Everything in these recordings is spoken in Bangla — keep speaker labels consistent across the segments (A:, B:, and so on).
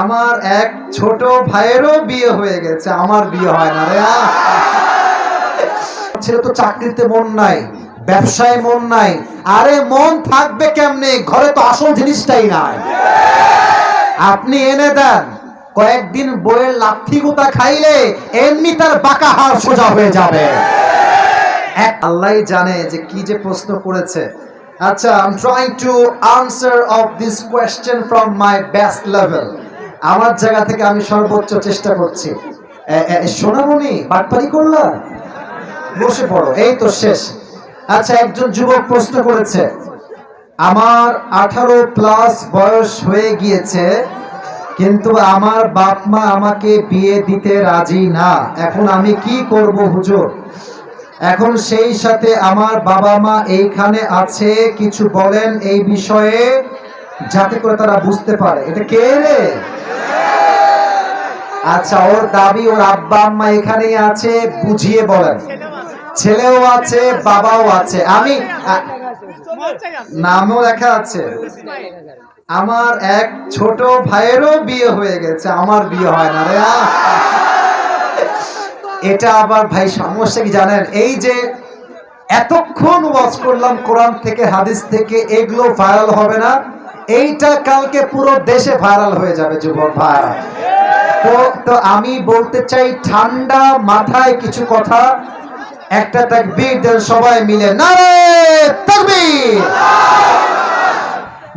A: আমার এক ছোট ভাইয়েরও বিয়ে হয়ে গেছে, আমার বিয়ে হয় না রে ছেলে তো চাকরিতে মন নাই, ব্যবসায় মন নাই, আরে মন থাকবে কেমনে? ঘরে তো আসল জিনিসটাই নাই। আপনি এনে দেন, কয়েকদিন বইয়ের লাথি গুতা খাইলে এমনি তার বাঁকা হাড় সোজা হয়ে যাবে। এক আল্লাহ জানে যে কি যে প্রশ্ন করেছে। আচ্ছা I am trying to answer of this question from my best level আমার জায়গা থেকে আমি সর্বোচ্চ চেষ্টা করছি। সোনামণি, বাটপারি করলা? বসে পড়ো, এই তো শেষ। আচ্ছা একজন যুবক প্রশ্ন করেছে, আমার আঠারো প্লাস বয়স হয়ে গিয়েছে, কিন্তু আমার বাপ মা আমাকে বিয়ে দিতে রাজি না। এখন আমি কি করব হুজুর? এখন সেই সাথে আমার বাবা মা এইখানে আছে, কিছু বলেন এই বিষয়ে, যাতে করে তারা বুঝতে পারে। এটা কে রে? আচ্ছা ওর দাবি, ওর আব্বা, আম্মা এখানেই আছে, বুঝিয়ে বলেন। ছেলেও আছে, বাবাও আছে। আমি নামও লেখা আছে। আমার এক ছোট ভাইয়েরও বিয়ে হয়ে গেছে, আমার বিয়ে হয় না রে এটা আবার ভাই সমস্যা কি জানেন? এই যে এতক্ষণ ওয়াজ করলাম কোরআন থেকে, হাদিস থেকে, এগুলো ভাইরাল হবে না। এইটা কালকে পুরো দেশে ভাইরাল হয়ে যাবে, যুবক ভাই। তো তো আমি বলতে চাই, ঠান্ডা মাথায় কিছু কথা, একটা তাকবীর দেন সবাই মিলে, নারে তাকবীর!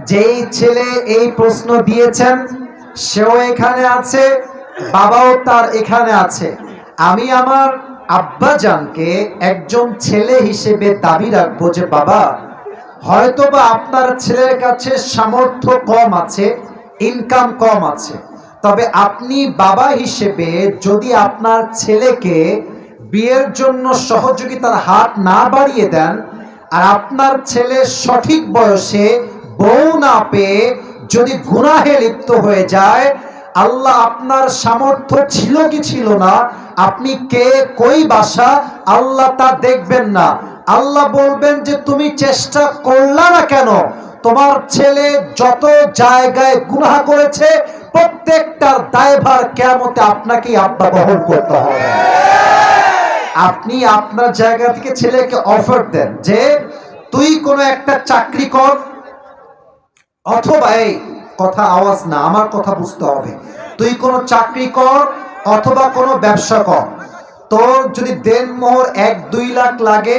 A: যেই ছেলে এই প্রশ্ন দিয়েছেন, সেও এখানে আছে, বাবাও তার এখানে আছে। আমি আমার আব্বাজানকে একজন ছেলে হিসেবে দাবি রাখব যে, বাবা, হয়তোবা আপনার ছেলের কাছে সামর্থ্য কম আছে ইনকাম কম আছে। তবে আপনি বাবা হিসেবে যদি আপনার ছেলেকে বিয়ের জন্য সহযোগিতার হাত না বাড়িয়ে দেন আর আপনার ছেলে সঠিক বয়সে বউ না পেয়ে যদি গুনাহে লিপ্ত হয়ে যায়, আল্লাহ আপনার সামর্থ্য ছিল কি ছিল না, আপনি কে, কই বাসা, আল্লাহ তা দেখবেন না। আল্লাহ বলবেন যে, তুমি চেষ্টা করলা না কেন? তোমার ছেলে যত জায়গায় গুনাহ করেছে প্রত্যেকটার দায়ভার কেমতে আপনাকেই আব্বা বহন করতে হবে। আপনি আপনার জায়গা থেকে ছেলেকে অফার দেন যে, তুই কোনো একটা চাকরি কর, অথবা এই কথা আওয়াজ না, আমার কথা বুঝতে হবে। তুই কোনো চাকরি কর, অথবা কোনো ব্যবসা কর। তোর যদি দেনমোহর এক দুই লাখ লাগে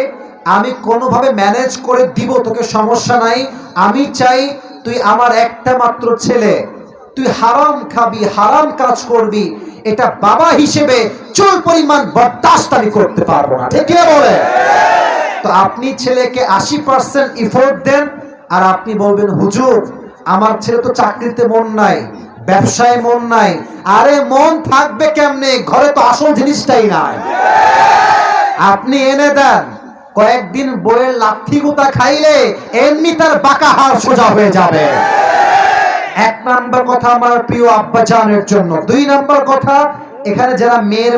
A: আমি কোনোভাবে ম্যানেজ করে দিব, তোকে সমস্যা নাই। আমি চাই তুই আমার একটা মাত্র ছেলে। তুই হারাম খাবি, হারাম কাজ করবি। এটা বাবা হিসেবে চুল পরিমাণ বরদাস্ত আমি করতে পারব না। ঠিক বলে? তো আপনি ছেলেকে আশি পার্সেন্ট ইফোর্ট দেন, আর আপনি বলবেন, হুজুর, আমার ছেলে তো চাকরিতে মন নাই, ব্যবসায় মন নাই। আরে, মন থাকবে কেমনে? ঘরে তো আসল জিনিসটাই নাই। আপনি এনে দেন। কয়েকদিন বইয়ের লাথি গুতা খাইলে এমনি তার বাঁকা হাড় সোজা হয়ে যাবে। এক নাম্বার কথা আমার প্রিয় আব্বাজানের জন্য। দুই নাম্বার কথা, এখানে যারা মেয়ের